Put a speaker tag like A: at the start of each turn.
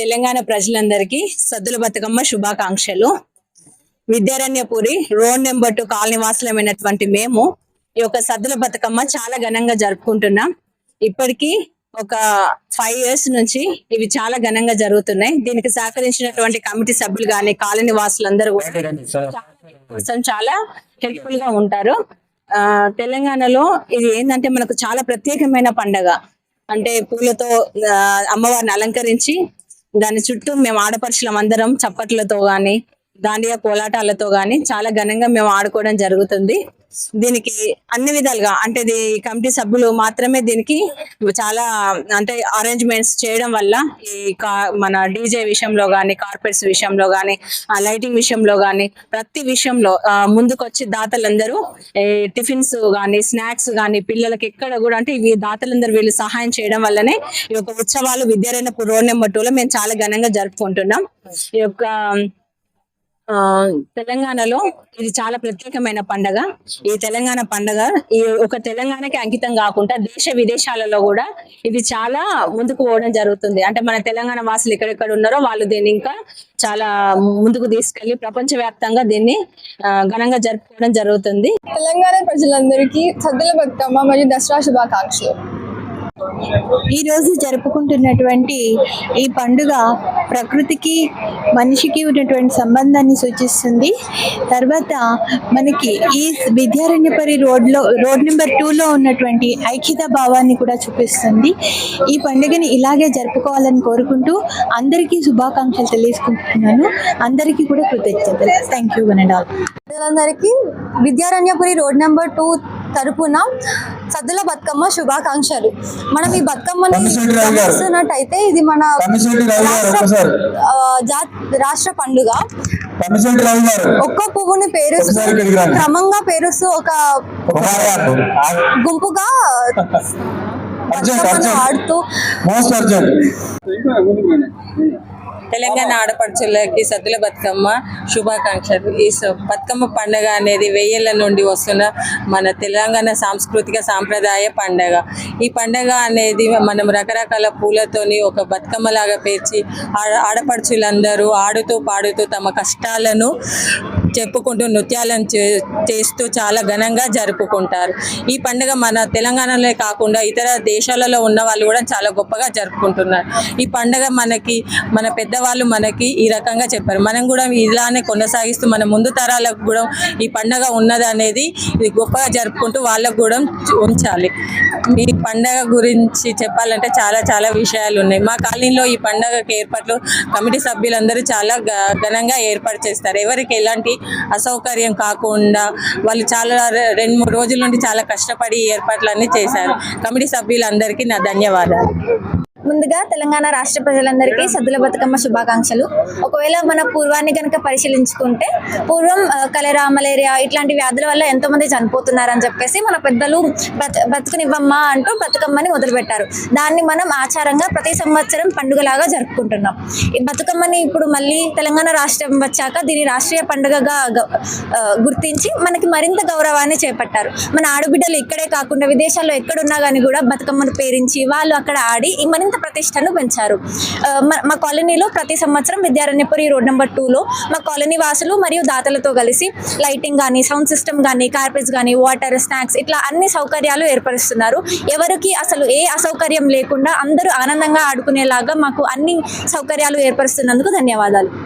A: తెలంగాణ ప్రజలందరికీ సద్దుల బతుకమ్మ శుభాకాంక్షలు. Vidyaranyapuri road number two colony వాసులమైనటువంటి మేము ఈ యొక్క సద్దుల బతుకమ్మ చాలా ఘనంగా జరుపుకుంటున్నాం. ఇప్పటికీ ఒక ఫైవ్ ఇయర్స్ నుంచి ఇవి చాలా ఘనంగా జరుగుతున్నాయి. దీనికి సహకరించినటువంటి కమిటీ సభ్యులు కానీ కాలనీ వాసులందరూ కూడా చాలా హెల్ప్ఫుల్గా ఉంటారు. ఆ తెలంగాణలో ఇది ఏంటంటే మనకు చాలా ప్రత్యేకమైన పండగ. అంటే పూలతో అమ్మవారిని అలంకరించి దాని చుట్టూ మేము ఆడపరుచులం అందరం చప్పట్లతో గాని దాండియా కోలాటాలతో గాని చాలా ఘనంగా మేము ఆడుకోవడం జరుగుతుంది. దీనికి అన్ని విధాలుగా అంటే ఇది కమిటీ సభ్యులు మాత్రమే దీనికి చాలా అంటే అరేంజ్మెంట్స్ చేయడం వల్ల ఈ మన డీజే విషయంలో కానీ కార్పెట్స్ విషయంలో కానీ ఆ లైటింగ్ విషయంలో కానీ ప్రతి విషయంలో ఆ, ముందుకొచ్చి దాతలందరూ ఈ టిఫిన్స్ కానీ స్నాక్స్ కానీ పిల్లలకి ఎక్కడ కూడా అంటే ఇవి దాతలందరూ వీళ్ళు సహాయం చేయడం వల్లనే ఈ యొక్క ఉత్సవాలు విద్యారైన రోడ్ నెంబర్ టూలో మేము చాలా ఘనంగా జరుపుకుంటున్నాం. ఈ యొక్క తెలంగాణలో ఇది చాలా ప్రత్యేకమైన పండగ. ఈ తెలంగాణ పండగ ఈ ఒక తెలంగాణకి అంకితం కాకుండా దేశ విదేశాలలో కూడా ఇది చాలా ముందుకు పోవడం జరుగుతుంది. అంటే మన తెలంగాణ వాసులు ఎక్కడెక్కడ ఉన్నారో వాళ్ళు దీన్ని ఇంకా చాలా ముందుకు తీసుకెళ్ళి ప్రపంచవ్యాప్తంగా దీన్ని ఆ, ఘనంగా జరుపుకోవడం జరుగుతుంది.
B: తెలంగాణ ప్రజలందరికీ సద్దుల బతుకమ్మ మరియు దసరా శుభాకాంక్షలు.
C: ఈ రోజు జరుపుకుంటున్నటువంటి ఈ పండుగ ప్రకృతికి మనిషికి ఉన్నటువంటి సంబంధాన్ని సూచిస్తుంది. తర్వాత మనకి ఈ విద్యారణ్యపరి రోడ్లో రోడ్ నెంబర్ టూలో ఉన్నటువంటి ఐక్యత భావాన్ని కూడా చూపిస్తుంది. ఈ పండుగని ఇలాగే జరుపుకోవాలని కోరుకుంటూ అందరికీ శుభాకాంక్షలు తెలియజేసుకుంటున్నాను. అందరికీ కూడా కృతజ్ఞతలు. Thank you one and all
B: ప్రజలందరికీ విద్యారణ్యపురి రోడ్ నెంబర్ టూ తరపున సద్దుల బతుకమ్మ శుభాకాంక్షలు. మనం ఈ బతుకమ్మని. గమనిస్తున్నట్టయితే ఇది మన రాష్ట్ర
D: ఒక్కసారి
B: ఆ, జాత్ రాష్ట్ర పండుగ. ఒక్క పువ్వుని పేరుస్తూ. క్రమంగా పేరుస్తూ ఒక గుంపుగా ఆడుతూ
E: తెలంగాణ ఆడపడుచులకి సద్దుల బతుకమ్మ శుభాకాంక్షలు. ఈ స- బతుకమ్మ పండగ అనేది వెయ్యేళ్ళ నుండి వస్తున్న మన తెలంగాణ సాంస్కృతిక సాంప్రదాయ పండగ. ఈ పండగ అనేది మనం రకరకాల పూలతోని ఒక బతుకమ్మ లాగా పేర్చి ఆడ ఆడపడుచులందరూ ఆడుతూ పాడుతూ తమ కష్టాలను చెప్పుకుంటూ నృత్యాలను చే- చేస్తూ చాలా ఘనంగా జరుపుకుంటారు. ఈ పండుగ మన తెలంగాణలో కాకుండా ఇతర దేశాలలో ఉన్న వాళ్ళు కూడా చాలా గొప్పగా జరుపుకుంటున్నారు. ఈ పండుగ మనకి మన పెద్దవాళ్ళు మనకి ఈ రకంగా చెప్పారు. మనం కూడా ఇలానే కొనసాగిస్తూ మన ముందు తరాలకు కూడా ఈ పండుగ ఉన్నది అనేది ఇది గొప్పగా జరుపుకుంటూ వాళ్ళకు కూడా ఉంచాలి. ఈ పండగ గురించి చెప్పాలంటే చాలా చాలా విషయాలు ఉన్నాయి. మా కాలనీలో ఈ పండగకి ఏర్పాట్లు కమిటీ సభ్యులందరూ చాలా ఘ- ఘనంగా ఏర్పాటు చేస్తారు. ఎవరికి ఎలాంటి అసౌకర్యం కాకుండా వాళ్ళు చాలా రెండు మూడు రోజుల నుండి చాలా కష్టపడి ఏర్పాట్లన్నీ చేశారు. కమిటీ సభ్యులందరికీ నా ధన్యవాదాలు.
B: ముందుగా తెలంగాణ రాష్ట్ర ప్రజలందరికీ సద్దుల బతుకమ్మ శుభాకాంక్షలు. ఒకవేళ మన పూర్వాన్ని కనుక పరిశీలించుకుంటే పూర్వం కలరా మలేరియా ఇట్లాంటి వ్యాధుల వల్ల ఎంతో మంది చనిపోతున్నారని చెప్పేసి మన పెద్దలు బతు బతుకునివ్వమ్మా అంటూ బతుకమ్మని మొదలుపెట్టారు. దాన్ని మనం ఆచారంగా ప్రతి సంవత్సరం పండుగలాగా జరుపుకుంటున్నాం. ఈ బతుకమ్మని ఇప్పుడు మళ్ళీ తెలంగాణ రాష్ట్రం వచ్చాక దీని రాష్ట్రీయ పండుగగా గుర్తించి మనకి మరింత గౌరవాన్ని చేపట్టారు. మన ఆడబిడ్డలు ఇక్కడే కాకుండా విదేశాల్లో ఎక్కడున్నా కానీ కూడా బతుకమ్మను పేరించి వాళ్ళు అక్కడ ఆడి ఈ మరింత ప్రతిష్టను పెంచారు. మా- మా కాలనీలో ప్రతి సంవత్సరం విద్యారణ్యపురి రోడ్ నెంబర్ టూలో మా కాలనీ వాసులు మరియు దాతలతో కలిసి లైటింగ్ కానీ సౌండ్ సిస్టమ్ కానీ కార్పెట్స్ కానీ వాటర్ స్నాక్స్ ఇట్లా అన్ని సౌకర్యాలు ఏర్పరుస్తున్నారు. ఎవరికి అసలు ఏ అసౌకర్యం లేకుండా అందరూ ఆనందంగా ఆడుకునేలాగా మాకు అన్ని సౌకర్యాలు ఏర్పరుస్తున్నందుకు ధన్యవాదాలు.